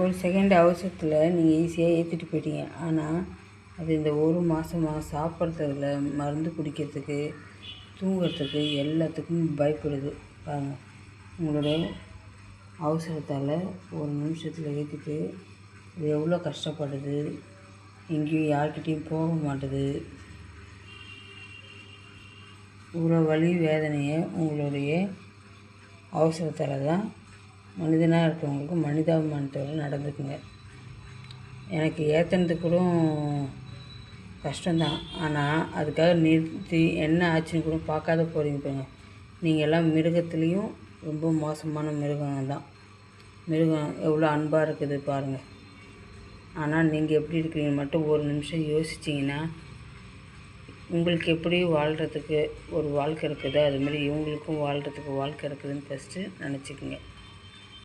ஒரு செகண்ட் அவசரத்தில் நீங்கள் ஈஸியாக ஏற்றிட்டு போயிட்டீங்க. ஆனால் அது இந்த ஒரு மாதமாக சாப்பிட்றதுல மருந்து குடிக்கிறதுக்கு தூங்கிறதுக்கு எல்லாத்துக்கும் பயப்படுது. பாருங்கள் உங்களுடைய அவசரத்தால் ஒரு நிமிஷத்தில் ஏற்றிட்டு இது எவ்வளோ கஷ்டப்படுது? எங்கேயும் யார்கிட்டேயும் போக மாட்டுது. இவ்வளோ வலி வேதனையை உங்களுடைய அவசரத்தால் தான் மனிதனாக இருக்கவங்களுக்கு மனிதாபிமானத்தோடு நடந்துக்குங்க. எனக்கு ஏற்றுனது கூட கஷ்டம்தான். ஆனால் அதுக்காக நிறுத்தி என்ன ஆச்சுன்னு கூட பார்க்காத போகிறீங்க பாருங்க. நீங்கள் எல்லாம் மிருகத்துலேயும் ரொம்ப மோசமான மிருகம் தான். மிருகம் எவ்வளோ அன்பாக இருக்குது பாருங்கள் ஆனால் நீங்கள் எப்படி இருக்கிறீங்க மட்டும் ஒரு நிமிஷம் யோசிச்சிங்கன்னா உங்களுக்கு எப்படி வாழ்கிறதுக்கு ஒரு வாழ்க்கை இருக்குதோ அதுமாரி இவங்களுக்கும் வாழ்கிறதுக்கு வாழ்க்கை இருக்குதுன்னு ஃபஸ்ட்டு நினச்சிக்கோங்க.